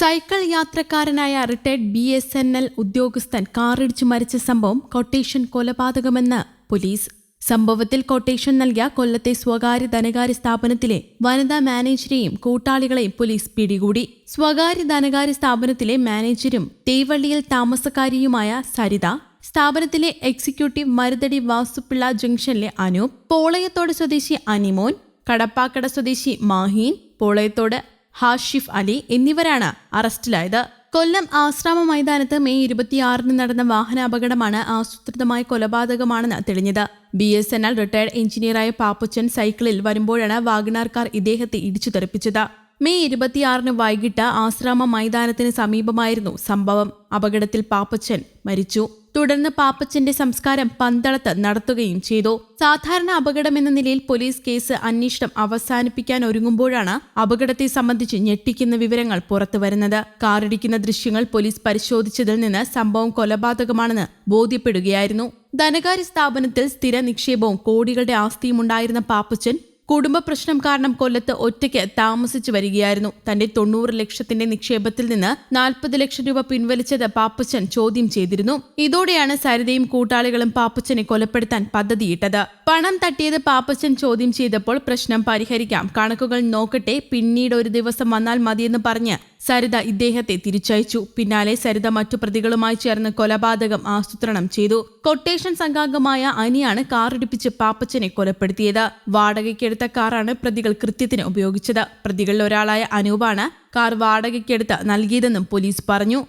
Cycle യാത്രക്കാരനായ retired B S N L ഉദ്യോഗസ്ഥൻ കാറിടിച്ചു മരിച്ച സംഭവം കൊട്ടേഷൻ കൊലപാതകമെന്ന് പോലീസ്. സംഭവത്തിൽ കൊട്ടേഷൻ നൽകിയ കൊല്ലത്തെ സ്വകാര്യ ധനകാര്യ സ്ഥാപനത്തിലെ വനിതാ മാനേജരെയും കൂട്ടാളികളെയും പോലീസ് പിടികൂടി. സ്വകാര്യ ധനകാര്യ സ്ഥാപനത്തിലെ മാനേജരും തേവള്ളിയിൽ താമസക്കാരിയുമായ സരിത സ്ഥാപനത്തിലെ എക്സിക്യൂട്ടീവ് മരുതടി വാസുപിള്ള ജംഗ്ഷനിലെ അനൂപ് പോളയത്തോട് സ്വദേശി അനിമോൻ കടപ്പാക്കട സ്വദേശി മാഹീൻ പോളയത്തോട് ഹാഷിഫ് അലി എന്നിവരാണ് അറസ്റ്റിലായത്. കൊല്ലം ആശ്രാമ മൈതാനത്ത് മെയ് ഇരുപത്തിയാറിന് നടന്ന വാഹനാപകടമാണ് ആസൂത്രിതമായ കൊലപാതകമാണെന്ന് തെളിഞ്ഞത്. B S N L retired എഞ്ചിനീയറായ Pappuchan സൈക്കിളിൽ വരുമ്പോഴാണ് വാഗനാർ കാർ ഇദ്ദേഹത്തെ ഇടിച്ചു തെറിപ്പിച്ചത് മെയ് ഇരുപത്തിയാറിന് വൈകിട്ട് ആശ്രാമ മൈതാനത്തിന് സമീപമായിരുന്നു സംഭവം. അപകടത്തിൽ പാപ്പച്ചൻ മരിച്ചു. തുടർന്ന് പാപ്പച്ചന്റെ സംസ്കാരം പന്തളത്ത് നടത്തുകയും ചെയ്തു. സാധാരണ അപകടമെന്ന നിലയിൽ പോലീസ് കേസ് അന്വേഷണം അവസാനിപ്പിക്കാൻ ഒരുങ്ങുമ്പോഴാണ് അപകടത്തെ സംബന്ധിച്ച് ഞെട്ടിക്കുന്ന വിവരങ്ങൾ പുറത്തുവരുന്നത് കാറിടിക്കുന്ന ദൃശ്യങ്ങൾ പോലീസ് പരിശോധിച്ചതിൽ നിന്ന് സംഭവം കൊലപാതകമാണെന്ന് ബോധ്യപ്പെടുകയായിരുന്നു. ധനകാര്യ സ്ഥാപനത്തിൽ സ്ഥിര നിക്ഷേപവും കോടികളുടെ ആസ്തിയും ഉണ്ടായിരുന്ന പാപ്പച്ചൻ കുടുംബ പ്രശ്നം കാരണം കൊല്ലത്ത് ഒറ്റയ്ക്ക് താമസിച്ചു വരികയായിരുന്നു. തന്റെ തൊണ്ണൂറ് ലക്ഷത്തിന്റെ നിക്ഷേപത്തിൽ നിന്ന് നാൽപ്പത് ലക്ഷം രൂപ പിൻവലിച്ചത് പാപ്പച്ചൻ ചോദ്യം ചെയ്തിരുന്നു. ഇതോടെയാണ് സരിതയും കൂട്ടാളികളും പാപ്പച്ചനെ കൊലപ്പെടുത്താൻ പദ്ധതിയിട്ടത്. പണം തട്ടിയത് പാപ്പച്ചൻ ചോദ്യം ചെയ്തപ്പോൾ പ്രശ്നം പരിഹരിക്കാം. കണക്കുകൾ നോക്കട്ടെ പിന്നീട് ഒരു ദിവസം വന്നാൽ മതിയെന്ന് പറഞ്ഞ് സരിത ഇദ്ദേഹത്തെ തിരിച്ചയച്ചു. പിന്നാലെ സരിത മറ്റു പ്രതികളുമായി ചേർന്ന് കൊലപാതകം ആസൂത്രണം ചെയ്തു. കൊട്ടേഷൻ സംഘാംഗമായ അനിയാണ് കാറിടിപ്പിച്ച് പാപ്പച്ചനെ കൊലപ്പെടുത്തിയത്. വാടകയ്ക്കെടുത്ത കാറാണ് പ്രതികൾ കൃത്യത്തിന് ഉപയോഗിച്ചത്. പ്രതികളിൽ ഒരാളായ അനൂപാണ് കാർ വാടകയ്ക്കെടുത്ത് നൽകിയതെന്നും പോലീസ് പറഞ്ഞു.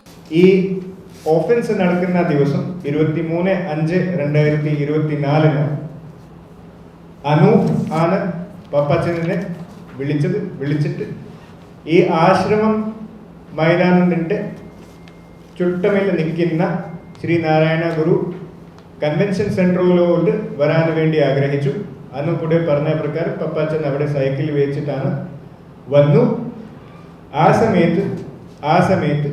ഈ ഓഫൻസ് നടക്കുന്ന ദിവസം ഇരുപത്തിമൂന്ന് അഞ്ച് രണ്ടായിരത്തി ഇരുപത്തിനാലിന് അനൂപ് ആണ് പപ്പച്ചനെ വിളിച്ചത് വിളിച്ചിട്ട് ഈ ആശ്രമം മൈതാനത്തിന്റെ ചുട്ടമിൽ നിൽക്കുന്ന ശ്രീനാരായണ ഗുരു കൺവെൻഷൻ സെന്ററിലോട്ട് വരാൻ വേണ്ടി ആഗ്രഹിച്ചു. അന്ന് കൂടെ പറഞ്ഞ പ്രകാരം പപ്പാച്ചൻ അവിടെ സൈക്കിൾ വെച്ചിട്ടാണ് വന്നു. ആ സമയത്ത് ആ സമയത്ത്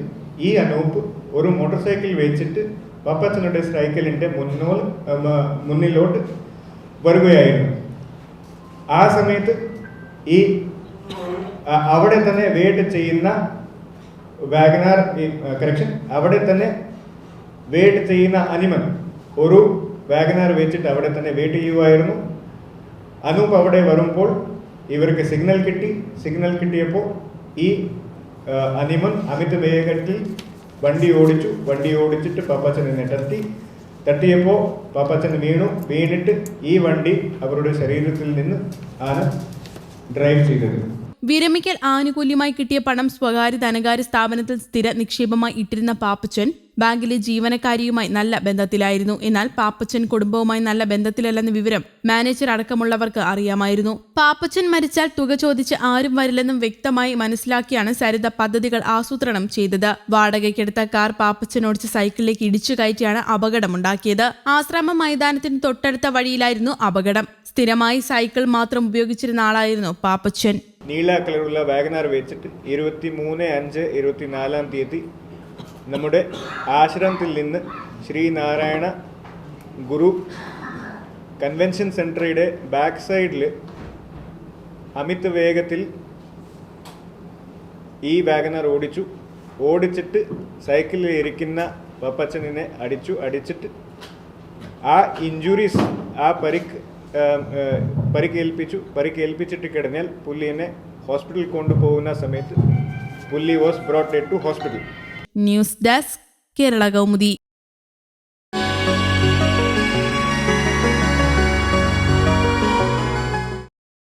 ഈ അനൂപ് ഒരു മോട്ടോർ സൈക്കിൾ വെച്ചിട്ട് പപ്പച്ചനുടെ സൈക്കിളിന്റെ മുന്നോ മുന്നിലോട്ട് വരികയായിരുന്നു. ആ സമയത്ത് ഈ അവിടെ തന്നെ വെയിറ്റ് ചെയ്യുന്ന വാഗനാർ കറക്ഷൻ അവിടെ തന്നെ വെയിറ്റ് ചെയ്യുന്ന അനിമൽ ഒരു വാഗനാർ വെച്ചിട്ട് അവിടെ തന്നെ വെയിറ്റ് ചെയ്യുമായിരുന്നു അനൂപ് അവിടെ വരുമ്പോൾ ഇവർക്ക് സിഗ്നൽ കിട്ടി. സിഗ്നൽ കിട്ടിയപ്പോൾ ഈ അനിമൽ അമിത വേഗത്തിൽ വണ്ടി ഓടിച്ചു. വണ്ടി ഓടിച്ചിട്ട് പാപ്പാച്ചനെ തട്ടി. തട്ടിയപ്പോൾ പാപ്പാച്ചൻ വീണു. വീണിട്ട് ഈ വണ്ടി അവരുടെ ശരീരത്തിൽ നിന്ന് ആണ് ഡ്രൈവ് ചെയ്തത്. വിരമിക്കൽ ആനുകൂല്യമായി കിട്ടിയ പണം സ്വകാര്യ ധനകാര്യ സ്ഥാപനത്തിൽ സ്ഥിര നിക്ഷേപമായി ഇട്ടിരുന്ന പാപ്പച്ചൻ ബാങ്കിലെ ജീവനക്കാരിയുമായി നല്ല ബന്ധത്തിലായിരുന്നു. എന്നാൽ പാപ്പച്ചൻ കുടുംബവുമായി നല്ല ബന്ധത്തിലല്ലെന്ന വിവരം മാനേജർ അടക്കമുള്ളവർക്ക് അറിയാമായിരുന്നു. പാപ്പച്ചൻ മരിച്ചാൽ തുക ചോദിച്ച് ആരും വരില്ലെന്നും വ്യക്തമായി മനസ്സിലാക്കിയാണ് സരിത പദ്ധതികൾ ആസൂത്രണം ചെയ്തത്. വാടകയ്ക്കെടുത്ത കാർ പാപ്പച്ചൻ ഓടിച്ച സൈക്കിളിലേക്ക് ഇടിച്ചു കയറ്റിയാണ് അപകടമുണ്ടാക്കിയത്. ആശ്രമ മൈതാനത്തിന് തൊട്ടടുത്ത വഴിയിലായിരുന്നു അപകടം. സ്ഥിരമായി സൈക്കിൾ മാത്രം ഉപയോഗിച്ചിരുന്ന ആളായിരുന്നു പാപ്പച്ചൻ. നീല കളറുള്ള വാഗനാർ വെച്ചിട്ട് ഇരുപത്തി മൂന്ന് അഞ്ച് ഇരുപത്തി നാലാം തീയതി നമ്മുടെ ആശ്രമത്തിൽ നിന്ന് ശ്രീനാരായണ ഗുരു കൺവെൻഷൻ സെന്ററിയുടെ ബാക്ക് സൈഡിൽ അമിത വേഗത്തിൽ ഈ വാഗനാർ ഓടിച്ചു. ഓടിച്ചിട്ട് സൈക്കിളിൽ ഇരിക്കുന്ന പപ്പച്ചനെ അടിച്ചു. അടിച്ചിട്ട് ആ ഇഞ്ചുറീസ് ആ പരിക്ക് പരിക്കേൽപ്പിച്ചു പരിക്കേൽപ്പിച്ചിട്ട് കിടന്നാൽ പുല്ലിനെ ഹോസ്പിറ്റലിൽ കൊണ്ടുപോകുന്ന സമയത്ത് Pulli was brought to hospital. News desk Kerala Kaumudi.